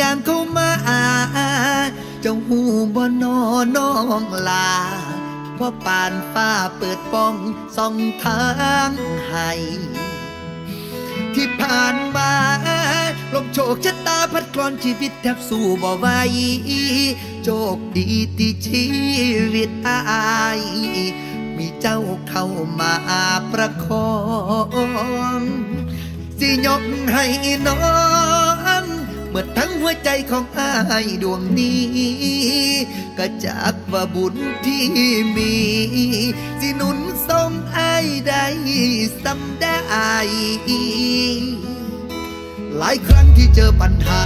ยางเข้ามาเจ้าหูบ่นอน้องลาเพราะปานฟ้าเปิดป้องส่องทางให้ที่ผ่านมาลมโชคชะตาพัดกลอนชีวิตแทบสู้บ่ไหวโชคดีที่ชีวิตอาย มีเจ้าเข้ามาประคองสิยกให้น้อง เมื่อทั้งหัวใจของอายดวงนี้ ก็จากว่าบุญที่มี สิหนุนส่งอายได้สำได้หลายครั้งที่เจอปัญหา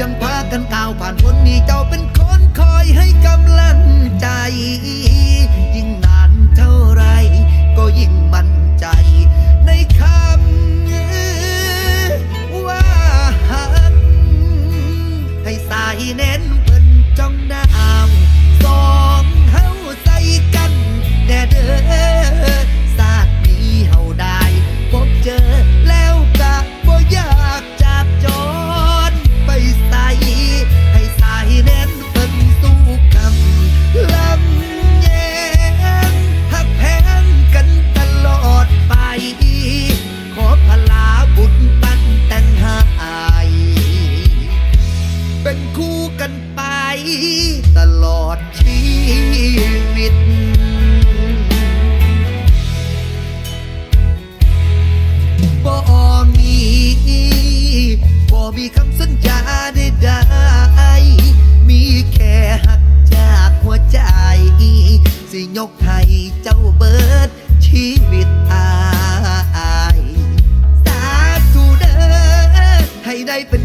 ยังพากันก้าวผ่านพ้นนี้เจ้าเป็นคนคอยให้กำลังใจ ยิ่งนานเท่าไร ก็ยิ่งมั่นใจในคำ มีคำสัญญาใดๆมีแค่หักจากหัวใจ สิยกให้เจ้าเบิดชีวิตอาย สาธุเด้อให้ได้เป็น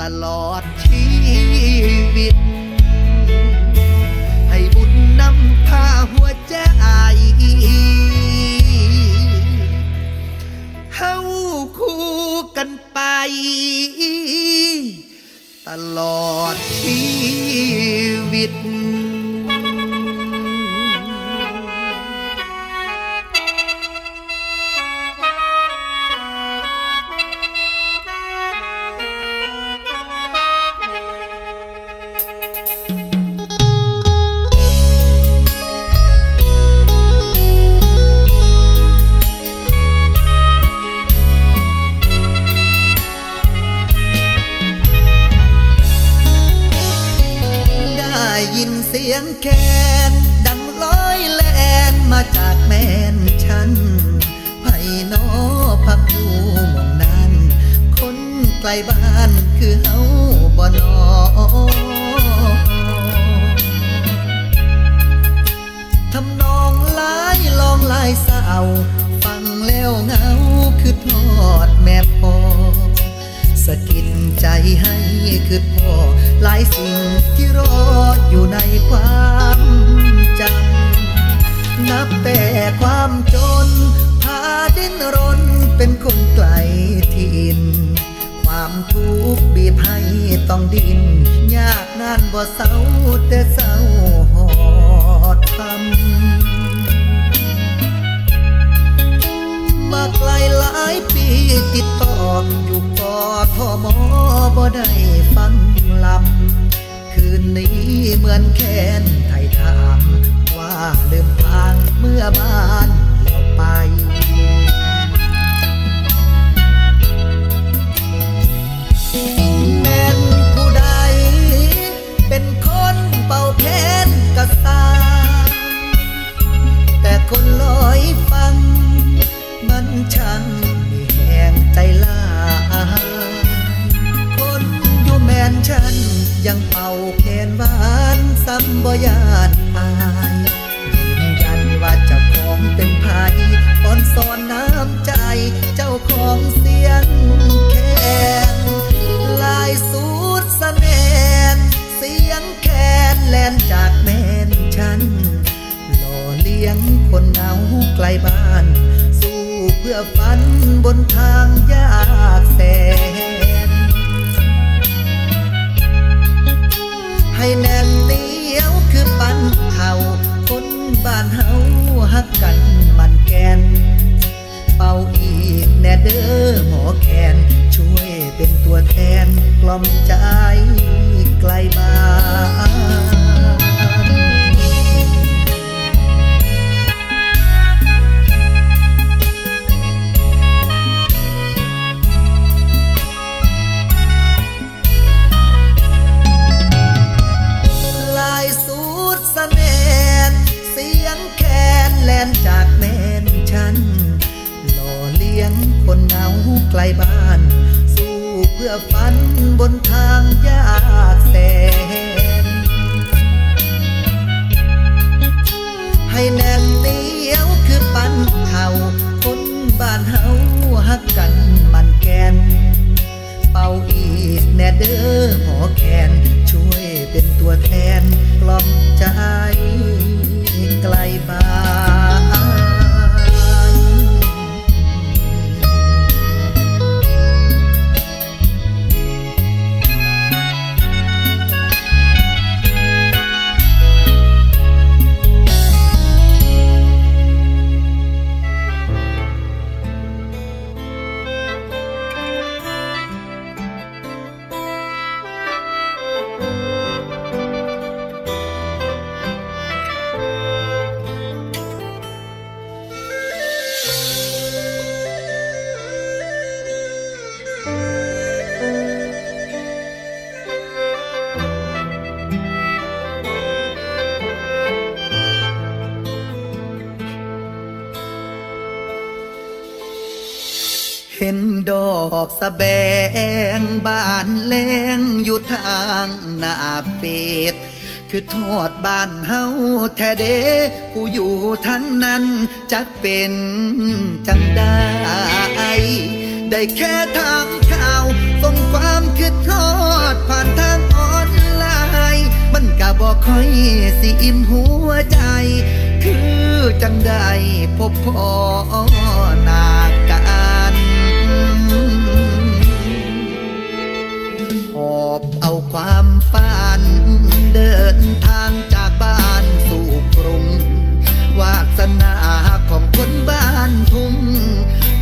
ตลอดชีวิต ให้บุญนำพาหัวใจเฮาคู่กันไป ตลอดชีวิต แคนดังลอยแลนมาจากแม่นฉันไผ่นอพักอยู่มองนั้น คนไกลบ้านคือเฮาบ่นอทำนองลายลองลายสาว ฟังแล้วเหงาคือทอดแม่พอ สะกิดใจให้คือพ่อหลายสิ่งที่รออยู่ในความจำนับแต่ความจน พาดิ้นรนเป็นคนไกลถิ่นความทุกข์บีบให้ต้องดิน ยากนานบ่เศร้าแต่เศร้าหอดทำ ติดต่ออยู่กอทอมอบ่ได้ฟังลำ คืนนี้เหมือนแค้นไทยถามว่าลืมทางเมื่อบ้านเราไปแม่นผู้ใด เป็นคนเป่าแคนกระสาแต่คนลอยฟังมันช่าง ยังเป่าแคนหวานซ้ำบ่ยานอายยืนยันว่าเจ้าของเป็นไผอ่อนสอนน้ำใจ เจ้าของเสียงแคนลายสูดสะเนนเสียงแคนแลนจากแม่นฉันหล่อเลี้ยงคนเหงาไกลบ้าน สู้เพื่อฝันบนทางยากแสน น เด้อหมอแคนช่วยเป็นตัวแทนกล่อมใจ อกสะแบงบ้านแลงอยู่ทางหน้าเป็ดคือทอดบ้านเฮาแท้เดกูอยู่ทั้งนั้นจักเป็นจังได้ได้แค่ทางข่าวส่งความคิดทอดผ่านทางออนไลน์มันก็บอกค่อยสิอิ่มหัวใจ คือจังได้พบพ่อนาก ความฝัน เดินทางจากบ้านสู่กรุง วาสนาของคนบ้านทุ่ง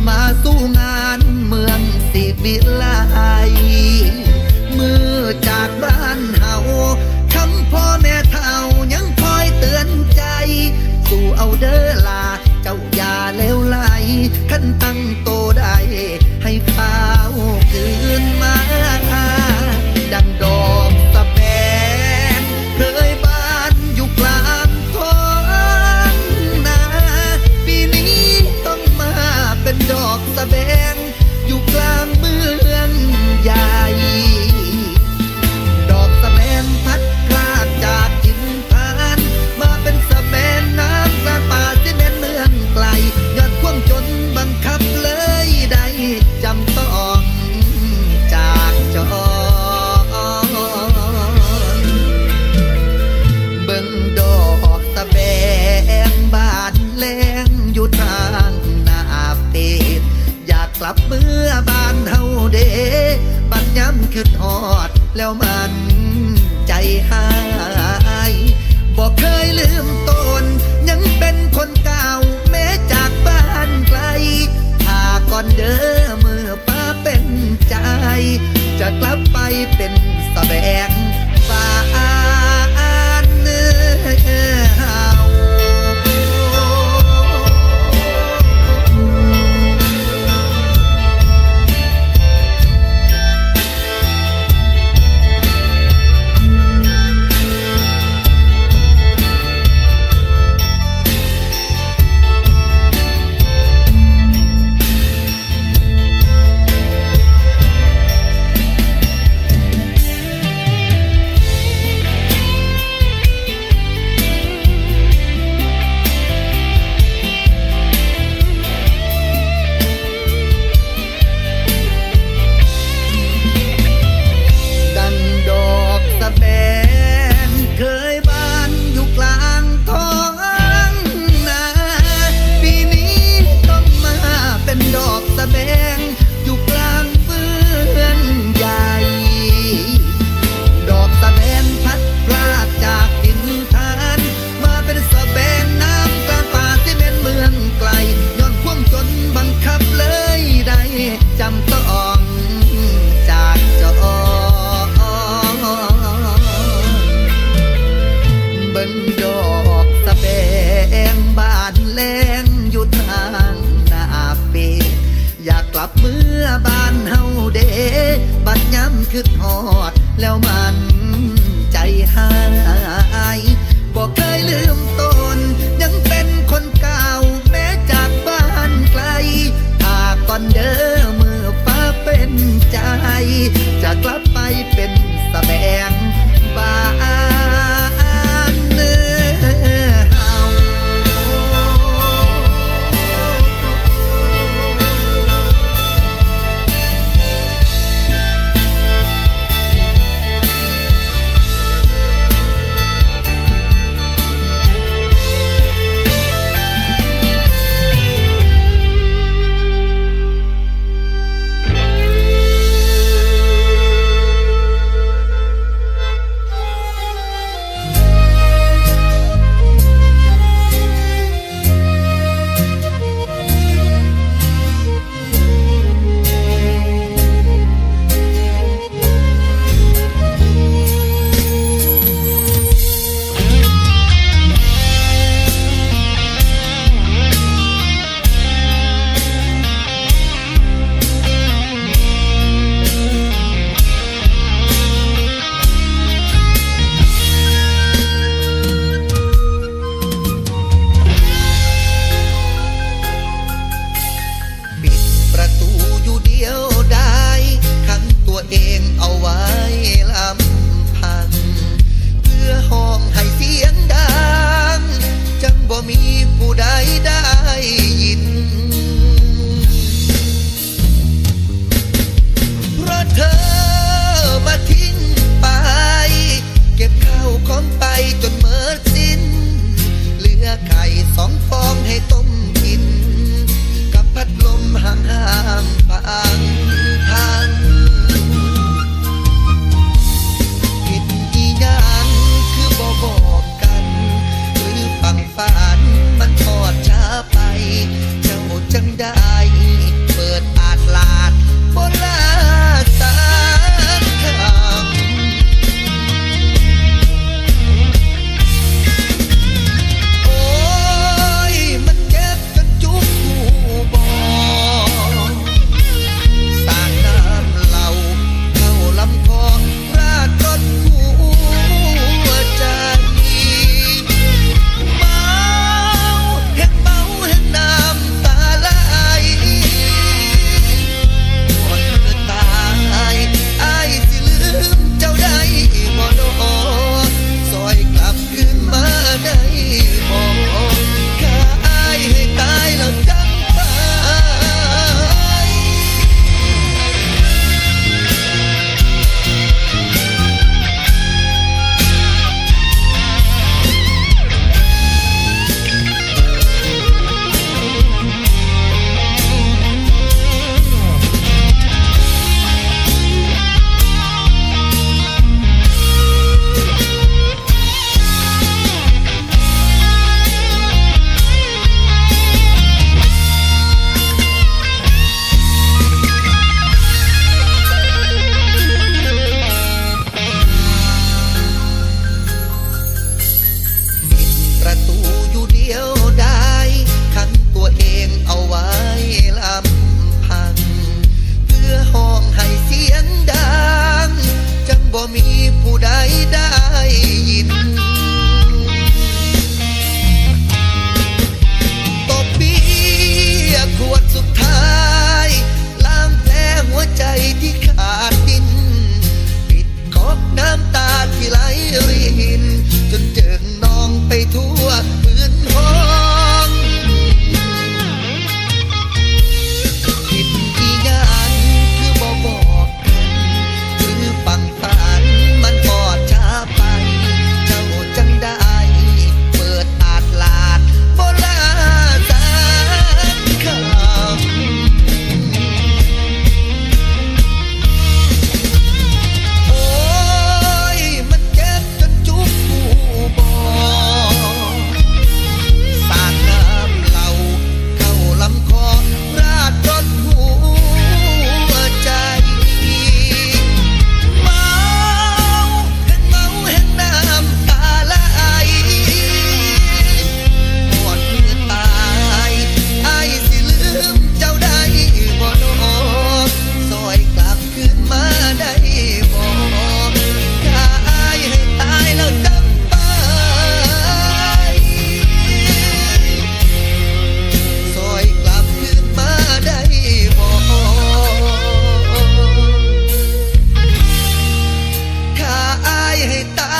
มาสู้งานเมืองสิวิไล ลับเมื่อบานเฮาเดบันย้ำขึ้นหอด แล้วมันใจหายบอกเคยลืมตน ยังเป็นคนเก่าแม้จากบ้านไกลถ้าก่อนเดิมเมื่อป้าเป็นใจ จะกลับไปเป็นสแสวงา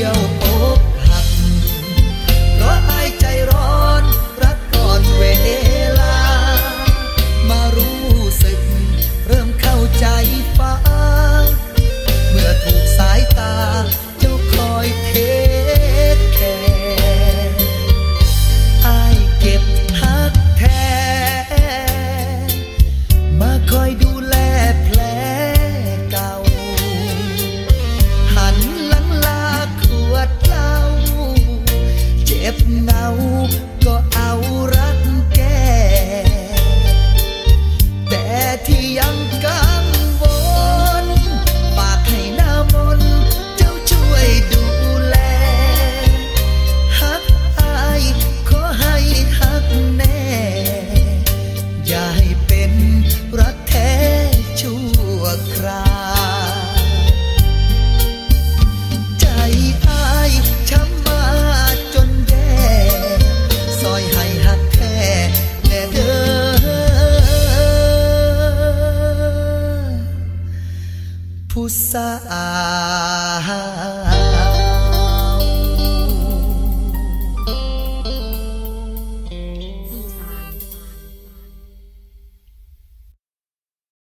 ที่เที่ยว